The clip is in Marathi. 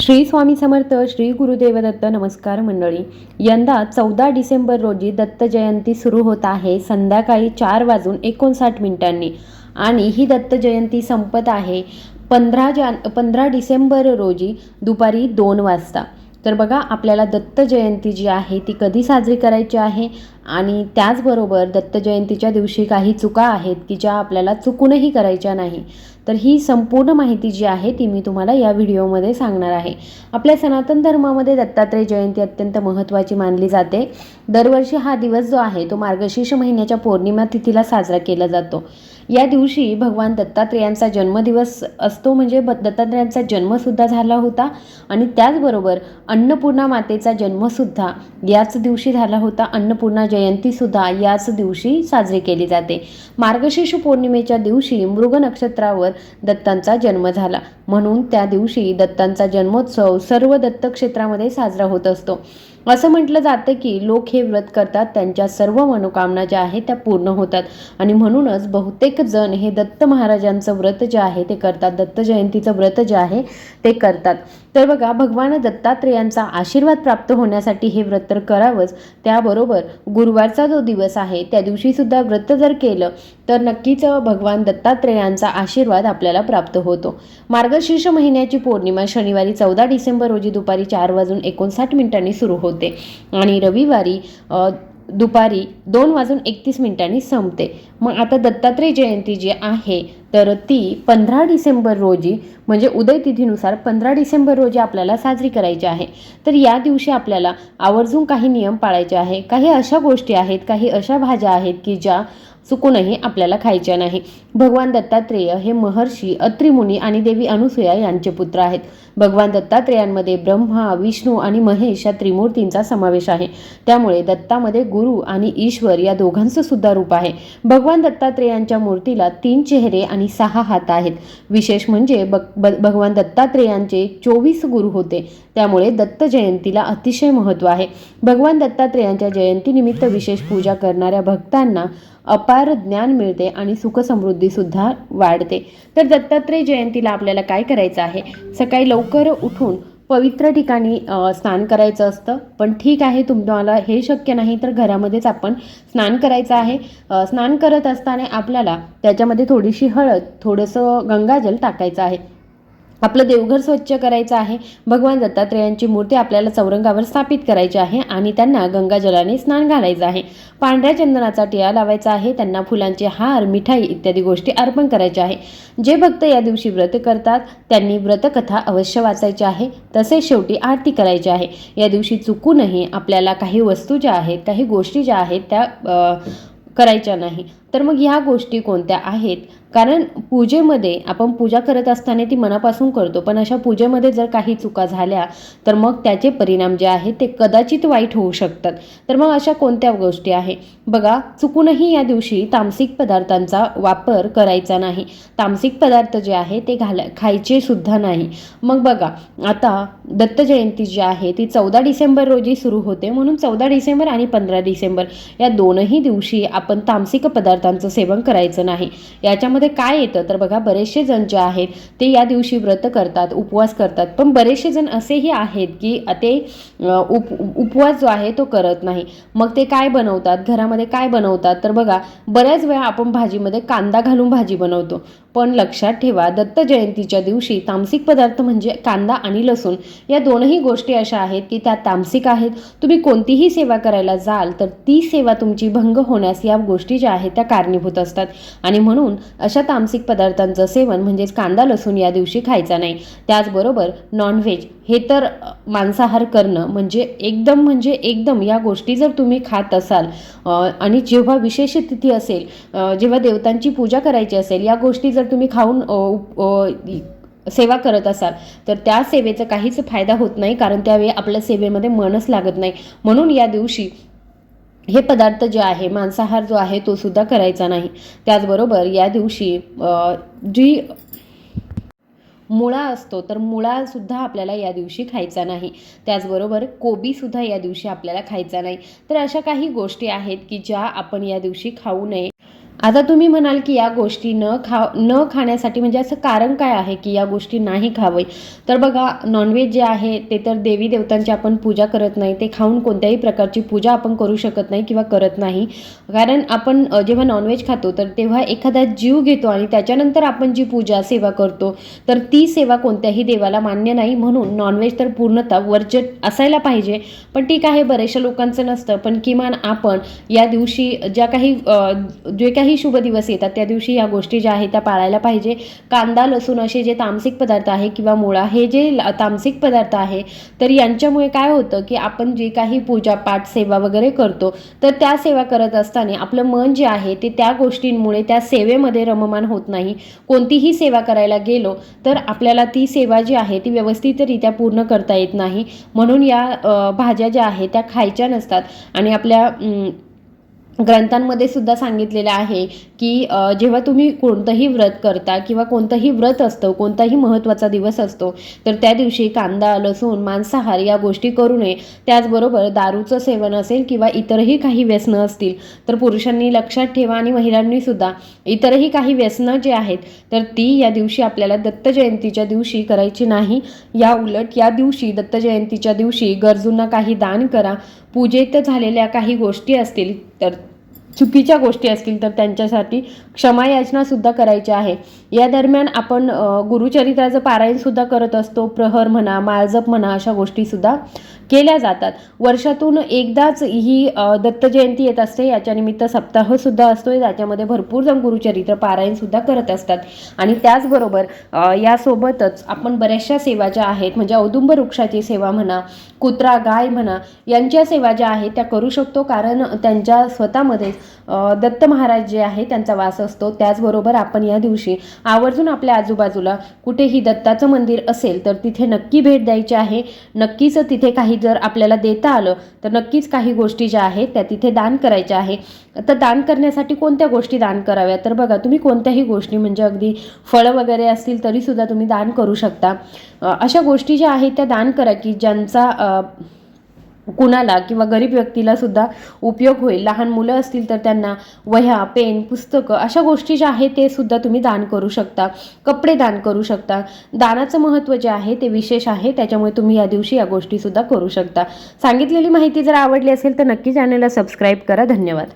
श्री स्वामी समर्थ श्री गुरुदेव दत्त नमस्कार मंडळी. यंदा चौदा डिसेंबर रोजी दत्त जयंती सुरू होत आहे संध्याकाळी चार वाजून एकोणसाठ मिनिटांनी. आणि ही दत्त जयंती संपत आहे पंधरा जान पंधरा डिसेंबर रोजी दुपारी दोन वाजता. तर बघा आपल्याला दत्त जयंती जी आहे ती कधी साजरी करायची आहे? आणि त्याचबरोबर दत्त जयंतीच्या दिवशी काही चुका आहेत की ज्या आपल्याला चुकूनही करायच्या नाही. तर ही संपूर्ण माहिती जी आहे ती मी तुम्हाला या व्हिडिओमध्ये सांगणार आहे. आपल्या सनातन धर्मामध्ये दत्तात्रय जयंती अत्यंत महत्त्वाची मानली जाते. दरवर्षी हा दिवस जो आहे तो मार्गशीर्ष महिन्याच्या पौर्णिमा तिथीला साजरा केला जातो. या दिवशी भगवान दत्तात्रेयांचा जन्मदिवस असतो म्हणजे ब दत्तात्रेयांचा जन्मसुद्धा झाला होता आणि त्याचबरोबर अन्नपूर्णा मातेचा जन्मसुद्धा याच दिवशी झाला होता. अन्नपूर्णा जयंतीसुद्धा याच दिवशी साजरी केली जाते. मार्गशीर्ष पौर्णिमेच्या दिवशी मृग नक्षत्रावर दत्तांचा जन्म झाला. म्हणून त्या दिवशी दत्तांचा जन्मोत्सव सर्व दत्तक्षेत्रामध्ये साजरा होत असतो. असं म्हटलं जातं की लोक हे व्रत करतात त्यांच्या सर्व मनोकामना ज्या आहेत त्या पूर्ण होतात. आणि म्हणूनच बहुतेक जण हे दत्त महाराजांचं व्रत जे आहे ते करतात दत्त जयंतीचं व्रत जे आहे ते करतात. तर बघा भगवान दत्तात्रेयांचा आशीर्वाद प्राप्त होण्यासाठी हे व्रत तर करावंच. त्याबरोबर गुरुवारचा जो दिवस आहे त्या दिवशी सुद्धा व्रत जर केलं तर नक्कीच भगवान दत्तात्रेयांचा आशीर्वाद आपल्याला प्राप्त होतो. मार्गशीर्ष महिन्याची पौर्णिमा शनिवारी चौदा डिसेंबर रोजी दुपारी चार वाजून एकोणसाठ मिनिटांनी सुरू होते. आणि रविवारी दुपारी दोन वाजून एकतीस मिनिटांनी संपते. मग आता दत्तात्रय जयंती जी आहे तर ती पंधरा डिसेंबर रोजी म्हणजे उदय तिथीनुसार पंधरा डिसेंबर रोजी आपल्याला साजरी करायची आहे. तर या दिवशी आपल्याला आवर्जून काही नियम पाळायचे आहे. काही अशा गोष्टी आहेत काही अशा भाज्या आहेत की ज्या चुकूनही आपल्याला खायच्या नाही. भगवान दत्तात्रेय हे महर्षी अत्रिमुनी आणि देवी अनुसूया यांचे पुत्र आहेत. भगवान दत्तात्रेयांमध्ये ब्रह्मा विष्णू आणि महेश या त्रिमूर्तींचा समावेश आहे. त्यामुळे दत्तामध्ये गुरु आणि ईश्वर या दोघांचं सुद्धा रूप आहे. भगवान दत्तात्रेयांच्या मूर्तीला तीन चेहरे आणि सहा हात आहेत. विशेष म्हणजे ब- भगवान दत्तात्रेयांचे चोवीस गुरु होते. त्यामुळे दत्त जयंतीला अतिशय महत्त्व आहे. भगवान दत्तात्रेयांच्या जयंतीनिमित्त विशेष पूजा करणाऱ्या भक्तांना अपार ज्ञान मिळते आणि सुखसमृद्धीसुद्धा वाढते. तर दत्तात्रय जयंतीला आपल्याला काय करायचं आहे? सकाळी लवकर उठून पवित्र ठिकाणी स्नान करायचं असतं. पण ठीक आहे तुम्हाला हे शक्य नाही तर घरामध्येच आपण स्नान करायचं आहे. स्नान करत असताना आपल्याला त्याच्यामध्ये थोडीशी हळद थोडंसं गंगाजल टाकायचं आहे. आपलं देवघर स्वच्छ करायचं आहे. भगवान दत्तात्रेयांची मूर्ती आपल्याला चौरंगावर स्थापित करायची आहे आणि त्यांना गंगाजलाने स्नान घालायचं आहे. पांढऱ्या चंदनाचा टिळा लावायचा आहे. त्यांना फुलांचे हार मिठाई इत्यादी गोष्टी अर्पण करायच्या आहे. जे भक्त या दिवशी व्रत करतात त्यांनी व्रतकथा अवश्य वाचायची आहे. तसेच शेवटी आरती करायची आहे. या दिवशी चुकूनही आपल्याला काही वस्तू ज्या आहेत काही गोष्टी ज्या आहेत त्या करायच्या नाही. तर मग ह्या गोष्टी कोणत्या आहेत? कारण पूजेमध्ये आपण पूजा करत असताना ती मनापासून करतो पण अशा पूजेमध्ये जर काही चुका झाल्या तर मग त्याचे परिणाम जे आहेत ते कदाचित वाईट होऊ शकतात. तर मग अशा कोणत्या गोष्टी आहे बघा चुकूनही या दिवशी तामसिक पदार्थांचा वापर करायचा नाही. तामसिक पदार्थ जे आहे ते घाला खायचे सुद्धा नाही. मग बघा आता दत्त जयंती जी आहे ती चौदा डिसेंबर रोजी सुरू होते म्हणून चौदा डिसेंबर आणि पंधरा डिसेंबर या दोनही दिवशी आपण तामसिक पदार्थ पदार्थांचं सेवन करायचं नाही. याच्यामध्ये काय येतं? तर बघा बरेचसे जण जे आहेत ते या दिवशी व्रत करतात उपवास करतात. पण बरेचसे जण असेही आहेत की ते उप उपवास जो आहे तो करत नाही. मग ते काय बनवतात? घरामध्ये काय बनवतात? तर बघा बऱ्याच वेळा आपण भाजीमध्ये कांदा घालून भाजी बनवतो. पण लक्षात ठेवा दत्त जयंतीच्या दिवशी तामसिक पदार्थ म्हणजे कांदा आणि लसूण या दोनही गोष्टी अशा आहेत की त्या तामसिक आहेत. तुम्ही कोणतीही सेवा करायला जाल तर ती सेवा तुमची भंग होण्यास या गोष्टी ज्या आहेत त्या कारणीभूत असतात. आणि म्हणून अशा तामसिक पदार्थांचं सेवन म्हणजेच कांदा लसूण या दिवशी खायचा नाही. त्याचबरोबर नॉनव्हेज हे तर मांसाहार करणं म्हणजे एकदम म्हणजे एकदम या गोष्टी जर तुम्ही खात असाल आणि जेव्हा विशेष तिथी असेल जेव्हा देवतांची पूजा करायची असेल या गोष्टी जर जर तुम्ही खाऊन सेवा करत असाल तर त्या सेवेचा काहीच फायदा होत नाही कारण त्यावेळी आपल्या सेवेमध्ये मनच लागत नाही. म्हणून या दिवशी हे पदार्थ जे आहे मांसाहार जो आहे तो सुद्धा करायचा नाही. त्याचबरोबर या दिवशी जी मुळा असतो तर मुळा सुद्धा आपल्याला या दिवशी खायचा नाही. त्याचबरोबर कोबी सुद्धा या दिवशी आपल्याला खायचा नाही. तर अशा काही गोष्टी आहेत की ज्या आपण या दिवशी खाऊ नये. आता तुम्ही म्हणाल की या गोष्टी न खा न खाण्यासाठी म्हणजे असं कारण काय आहे की या गोष्टी नाही खावे? तर बघा नॉनव्हेज जे आहे ते तर देवी देवतांची आपण पूजा करत नाही. ते खाऊन कोणत्याही प्रकारची पूजा आपण करू शकत नाही किंवा करत नाही. कारण आपण जेव्हा नॉनव्हेज खातो तर तेव्हा एखादा जीव घेतो आणि त्याच्यानंतर आपण जी पूजा सेवा करतो तर ती सेवा कोणत्याही देवाला मान्य नाही. म्हणून नॉनव्हेज तर पूर्णतः वर्ज असायला पाहिजे. पण ठीक आहे बरेचशा लोकांचं नसतं. पण किमान आपण या दिवशी ज्या काही जे काही शुभ दिवस येतात त्या दिवशी या गोष्टी ज्या आहेत त्या पाळायला पाहिजे. कांदा लसूण असे जे तामसिक पदार्थ आहे किंवा मुळा हे जे तामसिक पदार्थ आहे तर यांच्यामुळे काय होतं की आपण जे काही पूजा पाठ सेवा वगैरे करतो तर त्या सेवा करत असताना आपलं मन जे आहे ते त्या गोष्टींमुळे त्या सेवेमध्ये रममान होत नाही. कोणतीही सेवा करायला गेलो तर आपल्याला ती सेवा जी आहे ती व्यवस्थितरित्या पूर्ण करता येत नाही. म्हणून या भाज्या ज्या आहेत त्या खायच्या नसतात आणि आपल्या ग्रंथांमध्ये सुद्धा सांगितलेलं आहे की जेव्हा तुम्ही कोणतंही व्रत करता किंवा कोणतंही व्रत असतं कोणताही महत्त्वाचा दिवस असतो तर त्या दिवशी कांदा लसूण मांसाहार या गोष्टी करू नये. त्याचबरोबर दारूचं सेवन असेल किंवा इतरही काही व्यसनं असतील तर पुरुषांनी लक्षात ठेवा आणि महिलांनी सुद्धा इतरही काही व्यसनं जे आहेत तर ती या दिवशी आपल्याला दत्त जयंतीच्या दिवशी करायची नाही. या उलट या दिवशी दत्त जयंतीच्या दिवशी गरजूंना काही दान करा. पूजेत झालेल्या काही गोष्टी असतील तर चुकीच्या गोष्टी असतील तर त्यांच्यासाठी क्षमायाचनासुद्धा करायची आहे. या दरम्यान आपण गुरुचरित्राचं पारायणसुद्धा करत असतो. प्रहर म्हणा माळजप म्हणा अशा गोष्टीसुद्धा केल्या जातात. वर्षातून एकदाच ही दत्त जयंती येत असते. याच्या निमित्त सप्ताह असतो त्याच्यामध्ये भरपूर जण गुरुचरित्र पारायणसुद्धा करत असतात. आणि त्याचबरोबर यासोबतच आपण बऱ्याचशा सेवा ज्या आहेत म्हणजे औदुंब वृक्षाची सेवा म्हणा कुत्रा गाय म्हणा यांच्या सेवा ज्या आहेत त्या करू शकतो. कारण त्यांच्या स्वतःमध्ये दत्त महाराज जे आहे त्यांचा वास असतो. त्याचबरोबर आपण या दिवशी आवर्जून आपल्या आजूबाजूला कुठेही दत्ताचं मंदिर असेल तर तिथे नक्की भेट द्यायची आहे. नक्कीच तिथे काही जर आपल्याला देता आलं तर नक्कीच काही गोष्टी ज्या आहेत त्या तिथे दान करायच्या आहे. तर दान करण्यासाठी कोणत्या गोष्टी दान कराव्या तर बघा तुम्ही कोणत्याही गोष्टी म्हणजे अगदी फळं वगैरे असतील तरीसुद्धा तुम्ही दान करू शकता. अशा गोष्टी ज्या आहेत त्या दान करा की ज्यांचा कुणाला किंवा गरीब व्यक्तीला सुद्धा उपयोग होईल. लहान मुलं असतील तर त्यांना वह्या पेन पुस्तकं अशा गोष्टी ज्या आहेत ते सुद्धा तुम्ही दान करू शकता. कपडे दान करू शकता. दानाचं महत्त्व जे आहे ते विशेष आहे. त्याच्यामुळे तुम्ही या दिवशी या गोष्टीसुद्धा करू शकता. सांगितलेली माहिती जर आवडली असेल तर नक्की चॅनलला सबस्क्राईब करा. धन्यवाद.